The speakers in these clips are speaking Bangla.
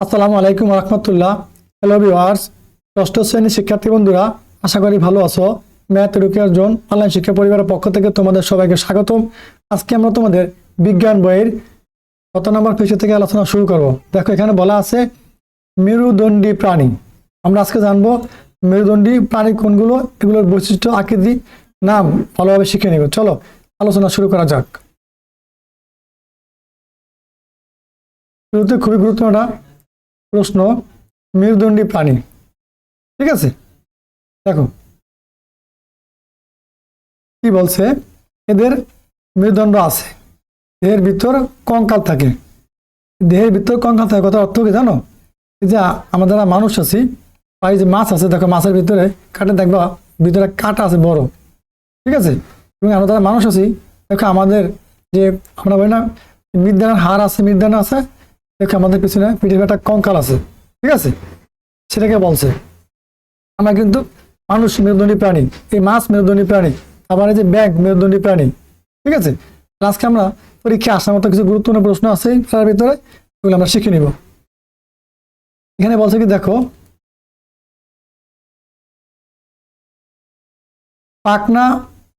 আসসালামু আলাইকুম রহমতুল্লাহ। হ্যালো ভিওয়ার্স ষষ্ঠ শ্রেণির শিক্ষার্থী বন্ধুরা, আশা করি ভালো আছো। ম্যাথ রুকিয়ার জোন অনলাইন শিক্ষা পরিবারের পক্ষ থেকে তোমাদের সবাইকে স্বাগতম। আজকে আমরা তোমাদের বিজ্ঞান বইয়ের কত নম্বর পেশে থেকে আলোচনা শুরু করব। দেখো, এখানে বলা আছে, মেরুদণ্ডী প্রাণী। আমরা আজকে জানব, মেরুদণ্ডী প্রাণী কোনগুলো? এগুলোর বৈশিষ্ট্য, আকৃতি, নাম ভালোভাবে শিখে নেব। চলো, আলোচনা শুরু করা যাক। শুরুতে খুবই গুরুত্বপূর্ণ প্রশ্ন মেরুদণ্ডী প্রাণী। ঠিক আছে? দেখো। কি বলছে? এদের মেরুদণ্ড আছে। দেহের ভিতর কঙ্কাল থাকে। দেহের ভিতর কঙ্কাল থাকে কথা অর্থ কি জানো? যে আমরা যারা মানুষ আছি এই যে মাছ আছে, দেখো মাছের ভিতরে কাটে দেখবা ভিতরে কাটা আছে বড়। ঠিক আছে? এবং আমরা যারা মানুষ আছি, দেখো আমাদের যে আমরা বলি না মিদ্যানের হার আছে মিদ্যান আছে দেখো আমাদের পিছনে পিঠের একটা কঙ্কাল আছে? ঠিক আছে? সেটাকে বলছে, আমরা কিন্তু মানুষ মেরুদণ্ডী প্রাণী, এই মাছ মেরুদণ্ডী প্রাণী আবার এই যে ব্যাগ মেরুদণ্ডী প্রাণী, ঠিক আছে? আজকে আমরা পরীক্ষায় আসার মতো কিছু গুরুত্বপূর্ণ প্রশ্ন আছে, তার ভিতরে ওগুলো আমরা শিখে নিব। এখানে বলছে কি, দেখো পাকনা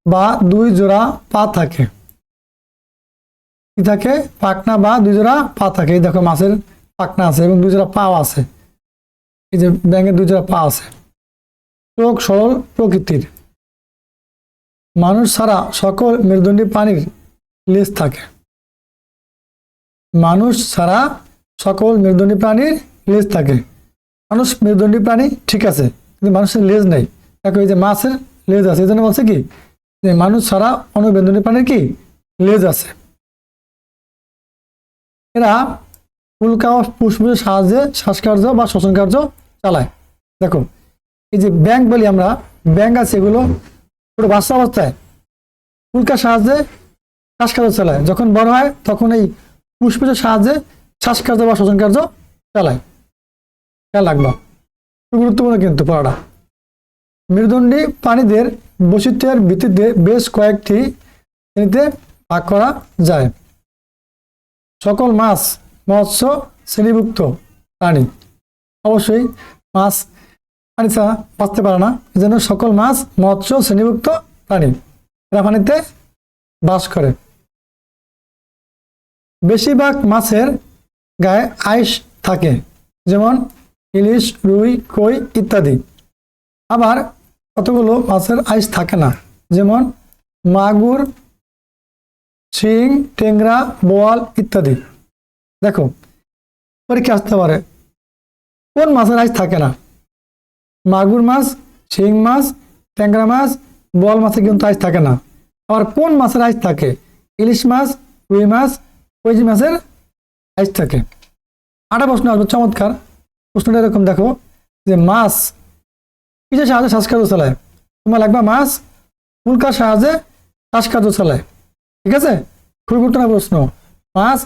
বা দুই জোড়া পা থাকে। কি থাকে পাকনা বা দুই জোড়া পা থাকে। এই দেখো মাছের পাকনা আছে এবং দুই জোড়া পাও আছে। এই যে ব্যাঙের দুই জোড়া পা আছে। চোখ সরল প্রকৃতির। মানুষ ছাড়া সকল মেরুদণ্ডী প্রাণীর লেজ থাকে। মানুষ ছাড়া সকল মেরুদণ্ডী প্রাণীর লেজ থাকে। মানুষ মেরুদণ্ডী প্রাণী ঠিক আছে, কিন্তু মানুষের লেজ নেই। দেখো এই যে মাছের লেজ আছে। এই জন্য বলছে কি যে মানুষ ছাড়া অন্য মেরুদণ্ডী প্রাণীর কি? লেজ আছে। এরা উল্কা ও পুষ্পের সাহায্যে শ্বাসকার্য বা শ্বসন কার্য চালায়। দেখো এই যে ব্যাংক বলি আমরা, ব্যাংক আছে এগুলো পুরো বাচ্চা অবস্থায় উল্কার সাহায্যে শ্বাসকার্য চালায়। যখন বড় হয়, তখন এই পুষ্পের সাহায্যে শ্বাসকার্য বা শ্বসন কার্য চালায়। খেয়াল রাখবা। খুব গুরুত্বপূর্ণ কিন্তু পড়াটা। মেরুদণ্ডী প্রাণীদের বৈচিত্র্যের ভিত্তিতে বেশ কয়েকটি শ্রেণীতে ভাগ করা যায়। সকল মাছ, মৎস্য শ্রেণীভুক্ত প্রাণী। অবশ্যই মাছ পানি ছাড়া বাঁচতে পারে না। এজন্য সকল মাছ, মৎস্য শ্রেণীভুক্ত প্রাণী এরা পানিতে বাস করে। বেশিরভাগ মাছের গায়ে আইস থাকে, যেমন ইলিশ, রুই, কই ইত্যাদি। আবার কতগুলো মাছের আইস থাকে না, যেমন মাগুর শিং টেংরা, বোয়াল ইত্যাদি। দেখো, পরীক্ষা আসতে পারে। কোন মাছের আইস থাকে না? মাগুর মাছ, শিং মাছ, ট্যাংরা মাছ, বোয়াল মাছে কিন্তু আইস থাকে না। আবার কোন মাছের আইস থাকে? ইলিশ মাছ, রুই মাছ, কইজি মাছের আইস থাকে। আটা প্রশ্ন আসবে, চমৎকার। প্রশ্নটা এরকম, দেখো, যে মাছ কিসের সাহায্যে শ্বাসকার্য চালায়? তোমার লাগবে মাছ উল্কার সাহায্যে শ্বাসকার্য চালায়। ঠিক আছে? খুবই গুরুত্বপূর্ণ প্রশ্ন। মাছ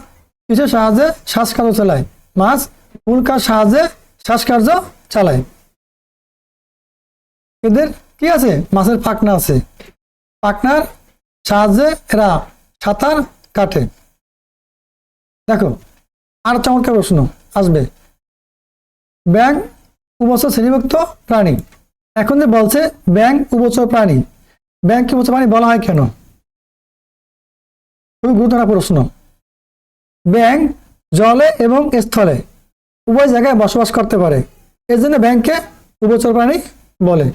কিসের সাহায্যে শ্বাসকার্য চালায়? মাছ উল্কার সাহায্যে শ্বাসকার্য চালায়? এদের কি আছে? মাছের পাখনা আছে। পাখনার সাহায্যে এরা সাঁতার কাটে। দেখো, আর চমৎকার প্রশ্ন আসবে। ব্যাং উভচর শ্রেণীভুক্ত প্রাণী। এখন যে বলছে ব্যাং উভচর প্রাণী। ব্যাং উভচর প্রাণী বলা হয় কেন? খুবই গুরুত্বপূর্ণ প্রশ্ন। ব্যাং জলে এবং স্থলে উভয় জায়গায় বসবাস করতে পারে। এর জন্য ব্যাংকে উভচর প্রাণী বলে।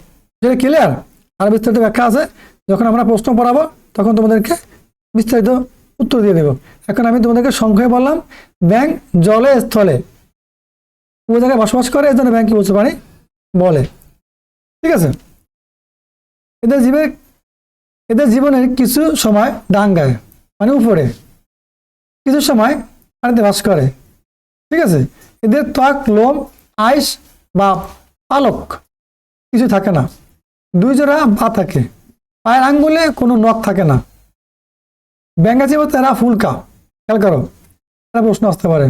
যেটা ক্লিয়ার আর বিস্তারিত ব্যাখ্যা আছে। যখন আমরা প্রশ্ন পড়াবো, তখন তোমাদেরকে বিস্তারিত উত্তর দিয়ে দেব। এখন আমি তোমাদেরকে সংখ্যায় বললাম, ব্যাংক, জলে, স্থলে উভয় জায়গায় বসবাস করে এর জন্য ব্যাংকে উভচর প্রাণী বলে। ঠিক আছে? এদের জীবের এদের জীবনের কিছু সময় ডাঙ্গায় মানে উপরে। কিছু সময় পানিতে বাস করে। ঠিক আছে? এদের ত্বক, লোম, আইস বা পালক কিছু থাকে না। দুই জোড়া পা থাকে। পায়ের আঙ্গুলে কোনো নখ থাকে না। ব্যাঙ্গাচি অবস্থায় এরা ফুলকা। খেয়াল করো এটা প্রশ্ন আসতে পারে।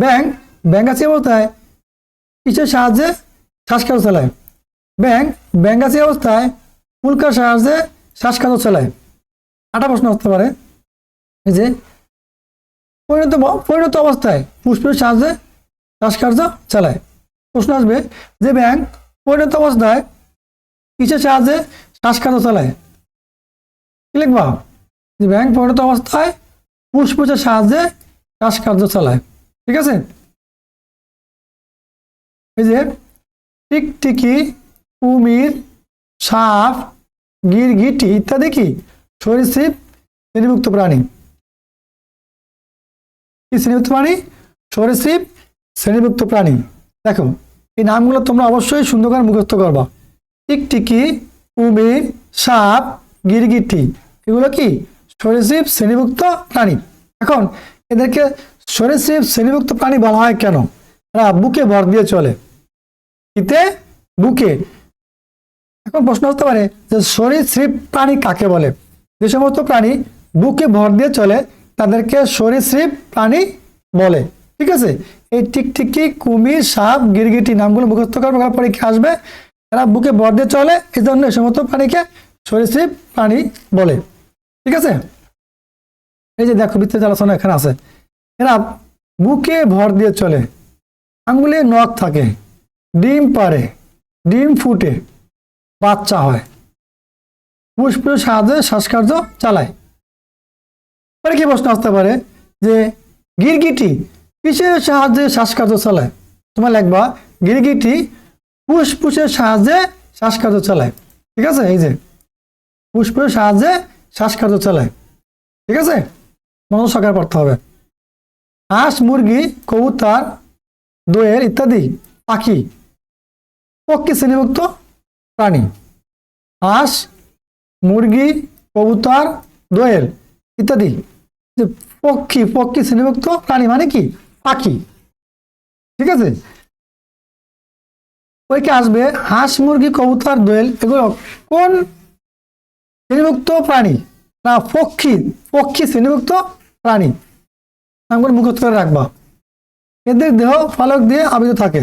ব্যাং অবস্থায় কিসের সাহায্যে শ্বাসকার্য চালায়? ব্যাং ব্যাঙ্গাচি অবস্থায় ফুলকার সাহায্যে শ্বাসকার্য চালায়। একটা প্রশ্ন আসতে পারে। এই যে, পরিণত পরিণত অবস্থায় পুষ্পের সাহায্যে শ্বাসকার্য চালায়। প্রশ্ন আসবে যে ব্যাংক পরিণত অবস্থায় কিসের সাহায্যে শ্বাসকার্য চালায়? কি লিখবা? যে ব্যাংক পরিণত অবস্থায় পুষ্পুচের সাহায্যে শ্বাসকার্য চালায়। ঠিক আছে? এই যে, টিকটিকি, কুমির, সাপ, গিরগিটি ইত্যাদি কি? সরীসৃপ, শ্রেণীভুক্ত প্রাণী। কি শ্রেণীভুক্ত প্রাণী সরীসৃপ শ্রেণীভুক্ত প্রাণী। দেখো, এই নামগুলো তোমরা অবশ্যই সুন্দর করে মুখস্থ করবা। টিকটিকি কুমির সাপ, গিরগিটি, এগুলো কি? সরীসৃপ শ্রেণীভুক্ত প্রাণী। এখন এদেরকে সরীসৃপ শ্রেণীভুক্ত প্রাণী বলা হয় কেন? এরা বুকে ভর দিয়ে চলে। ইতে বুকে। এখন প্রশ্ন হতে পারে যে সরীসৃপ প্রাণী কাকে বলে? যে সমস্ত প্রাণী বুকে ভর দিয়ে চলে তাদেরকে সরীসৃপ প্রাণী বলে। ঠিক আছে? এই টিকটিকি কুমির সাপ, গিরগিটি নামগুলো মুখস্থ ওখানে পরীক্ষা আসবে। এরা বুকে ভর দিয়ে চলে, এই জন্য এই সমস্ত প্রাণীকে সরীসৃপ প্রাণী বলে। ঠিক আছে? এই যে দেখো, বিস্তারিত আলোচনা এখানে আছে। এরা বুকে ভর দিয়ে চলে। আঙ্গুলে নখ থাকে। ডিম পারে। ডিম ফুটে। বাচ্চা হয়। পুষ্পের সাহায্যে শ্বাসকার্য চালায়। পরে কি প্রশ্ন আসতে পারে? যে গিরগিটি কিসের সাহায্যে শ্বাসকার্য চালায়? তোমার লিখবা, গিরগিটি পুষ্পুষের সাহায্যে শ্বাসকার্য চালায়। ঠিক আছে? এই যে পুষ্পের সাহায্যে শ্বাসকার্য চালায়। ঠিক আছে? মনোজ পড়তে হবে। হাঁস, মুরগি, কবুতর দোয়ের ইত্যাদি পাখি পক্ষী শ্রেণীভুক্ত প্রাণী। হাঁস, মুরগি, কবুতর, দোয়েল ইত্যাদি। যে পক্ষী পক্ষী শ্রেণীভুক্ত প্রাণী মানে কি? পাখি। ঠিক আছে? পরীক্ষা আসবে হাঁস, মুরগি, কবুতর, দোয়েল এগুলো কোন শ্রেণীভুক্ত প্রাণী? না, পক্ষী পক্ষী শ্রেণীভুক্ত প্রাণী। নামগুলো মুখস্থ করে রাখবা। এদের দেহ ফালক দিয়ে আবৃত থাকে।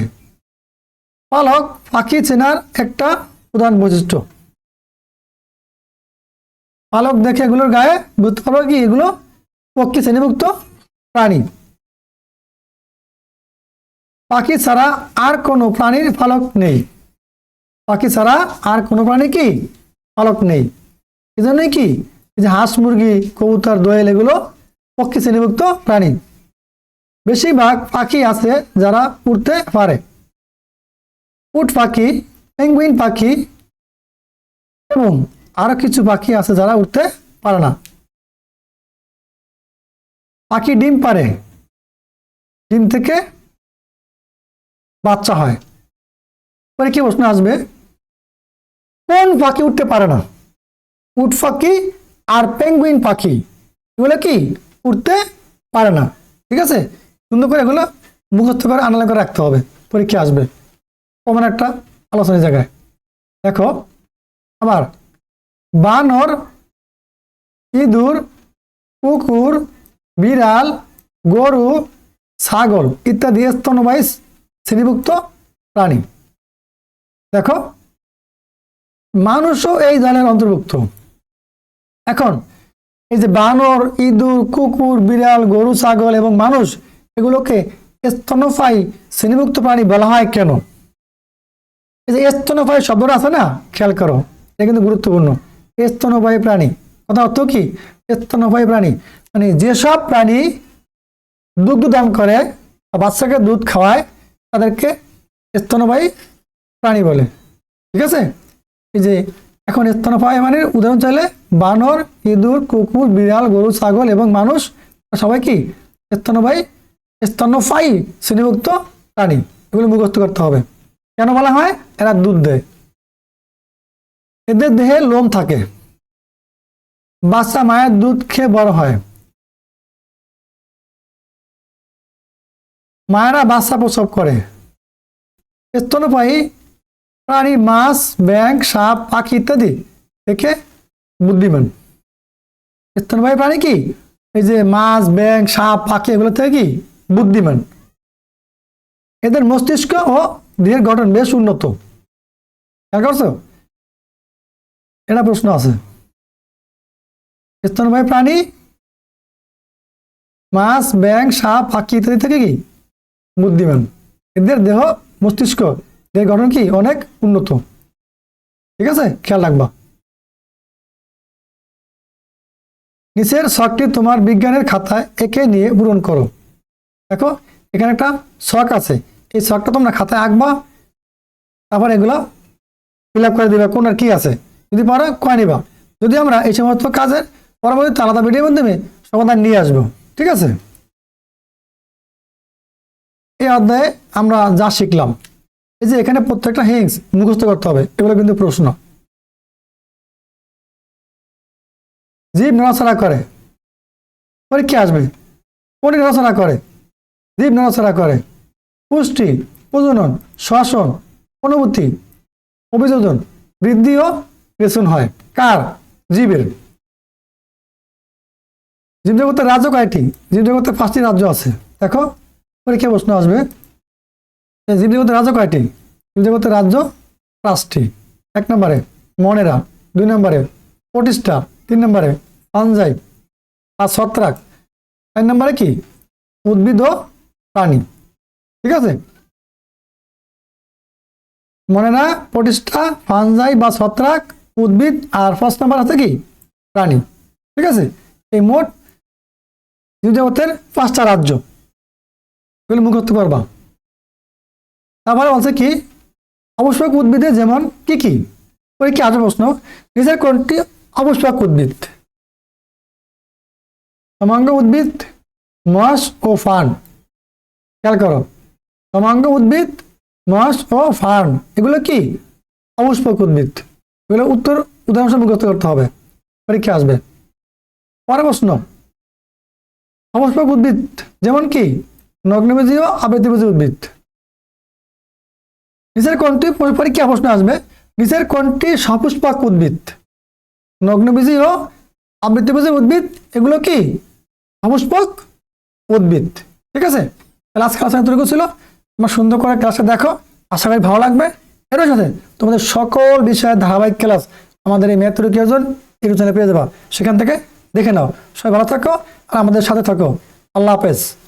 পালক পাখি চেনার একটা প্রধান বৈশিষ্ট্য। পালক দেখে এগুলোর গায়ে বুঝতে পারব কি? এগুলো পক্ষী শ্রেণীভুক্ত প্রাণী। পাখি ছাড়া আর কোনো প্রাণীর ফালক নেই। পাখি ছাড়া আর কোনো প্রাণী কি? ফালক নেই। এই জন্যই কি যে হাঁস, মুরগি, কবুতর, দোয়েল, এগুলো পক্ষী শ্রেণীভুক্ত প্রাণী। বেশিরভাগ পাখি আছে যারা উঠতে পারে। উট পাখি, পেঙ্গুইন পাখি এবং আরও কিছু পাখি আছে যারা উঠতে পারে না। পাখি ডিম পারে ডিম থেকে বাচ্চা হয়। পরে কি প্রশ্ন আসবে? কোন পাখি উঠতে পারে না? উট পাখি আর পেঙ্গুইন পাখি এগুলো কি উঠতে পারে না? ঠিক আছে? সুন্দর করে এগুলো মুখস্থ করে আনালা করে রাখতে হবে। পরীক্ষা আসবে? কমন একটা আলোচনার জায়গায়। দেখো, আবার বানর, ইঁদুর, কুকুর বিড়াল, গরু, ছাগল ইত্যাদি স্তনবায়ী শ্রেণীভুক্ত প্রাণী। দেখো, মানুষও এই দলের অন্তর্ভুক্ত। এখন, এই যে বানর, ইঁদুর, কুকুর, বিড়াল, গরু, ছাগল এবং মানুষ, এগুলোকে স্তনপায়ী শ্রেণীভুক্ত প্রাণী বলা হয় কেন? এই যে স্তনপায়ী শব্দটা আছে না? খেয়াল করো, এটা কিন্তু গুরুত্বপূর্ণ। স্তনপায়ী প্রাণী। কথা অর্থ কি? স্তনপায়ী প্রাণী। মানে যেসব প্রাণী দুগ্ধ দান করে বাচ্চাকে দুধ খাওয়ায়, তাদেরকে স্তনপায়ী প্রাণী বলে। ঠিক আছে? এই যে এখন স্তনপায়ী মানে উদাহরণ চাইলে বানর, ইঁদুর, কুকুর, বিড়াল, গরু, ছাগল এবং মানুষ সবাই কি? স্তনপায়ী স্তন্যপায়ী শ্রেণীভুক্ত প্রাণী। এগুলো মুখস্থ করতে হবে। কেন বলা হয়? এরা দুধ দেয়। এদের দেহে লোম থাকে। বাচ্চা মায়ের দুধ খেয়ে বড় হয়। মায়েরা বাচ্চা প্রসব করে। স্তন্যপায়ী প্রাণী, মাছ ব্যাং সাপ, পাখি ইত্যাদি থেকে বুদ্ধিমান স্তন্যপায়ী প্রাণী কি? এই যে মাছ ব্যাং সাপ, পাখি, এগুলো থেকে কি বুদ্ধিমান এদের মস্তিষ্ক ও দেহের গঠন বেশ উন্নত। করছ? এটা প্রশ্ন আছে। স্তনপায়ী প্রাণী, মাছ ব্যাং সাপ, পাখি ইত্যাদি থেকে কি বুদ্ধিমান। এদের দেহ, মস্তিষ্ক, এদের গঠন কি? অনেক উন্নত। ঠিক আছে? খেয়াল রাখবা। নিচের শখটি তোমার বিজ্ঞানের খাতায় একে নিয়ে পূরণ করো। দেখো, এখানে একটা শখ আছে। এই শখটা তোমরা খাতায় আঁকবা। তারপর এগুলো ফিল করে দিবা, কোন আর কি আছে। যদি পারো, কয় নিবা। যদি আমরা এই সমস্ত কাজের পরবর্তীতে আলাদা ভিডিওর মাধ্যমে সমাধান নিয়ে আসব। ঠিক আছে? এই অধ্যায়ে আমরা যা শিখলাম, এই যে এখানে প্রত্যেকটা হিংস মুখস্থ করতে হবে, এগুলো কিন্তু প্রশ্ন। জীব নড়াচড়া করে পরীক্ষা আসবে? কোনটি নড়াচড়া করে, জীব নড়াচড়া করে। পুষ্টি, প্রজনন, শ্বসন, অনুভূতি, অভিযোজন, বৃদ্ধি ও পেছন হয়। কার? জীবের। জীবজগতের রাজ্য কয়টি? জীবজগতে পাঁচটি রাজ্য আছে। দেখো পরীক্ষা প্রশ্ন আসবে। এই জীবজগতের রাজ্য কয়টি? জীবজগতের রাজ্য পাঁচটি। এক নম্বরে মনেরা, দুই নম্বরে প্রতিষ্ঠা, তিন নম্বরে পাঞ্জাই আর ছত্রাক। চার নম্বরে কি? উদ্ভিদ ও প্রাণী। ঠিক আছে? মনে না প্রতিষ্ঠা, ফানজাই বা ছত্রাক, উদ্ভিদ আর ফার্স্ট নাম্বার আছে কি? প্রাণী। ঠিক আছে? এই মোট জীবজগতের পাঁচটা রাজ্য। এগুলো মুখস্থ করবা তারপরে বলছে কি অবশ্যক উদ্ভিদে যেমন কি কি? কি আজ প্রশ্ন, নিজের কোনটি অবশ্যক উদ্ভিদ? সমাঙ্গ উদ্ভিদ মাস ও ফার্ন। খেয়াল করো সমাঙ্গ উদ্ভিদ মাস ও ফার্ন, এগুলো কি? অপুষ্পক উদ্ভিদ। এগুলো উত্তর উদাহরণ মুখস্থ করতে হবে। পরীক্ষা আসবে? পরের প্রশ্ন অপুষ্পক উদ্ভিদ যেমন কি? নগ্নবীজী ও আবৃত্তিবীজী উদ্ভিদ। নিচের কোনটি পরীক্ষা প্রশ্ন আসবে। নিচের কোনটি সপুষ্পক উদ্ভিদ। নগ্নবীজী ও আবৃত্তিবীজী উদ্ভিদ, এগুলো কি? সপুষ্পক উদ্ভিদ। ঠিক আছে? আজকে আলোচনা তৈরি ছিল। সুন্দর করে ক্লাসটা দেখো। আশা করি ভালো লাগবে। এর সাথে তোমাদের সকল বিষয়ের ধারাবাহিক ক্লাস আমাদের এই ম্যাথ তৈরি ইউটিউব চ্যানেলে পেয়ে যাবা। সেখান থেকে দেখে নাও। সবাই ভালো থাকো আর আমাদের সাথে থাকো। আল্লাহ হাফেজ।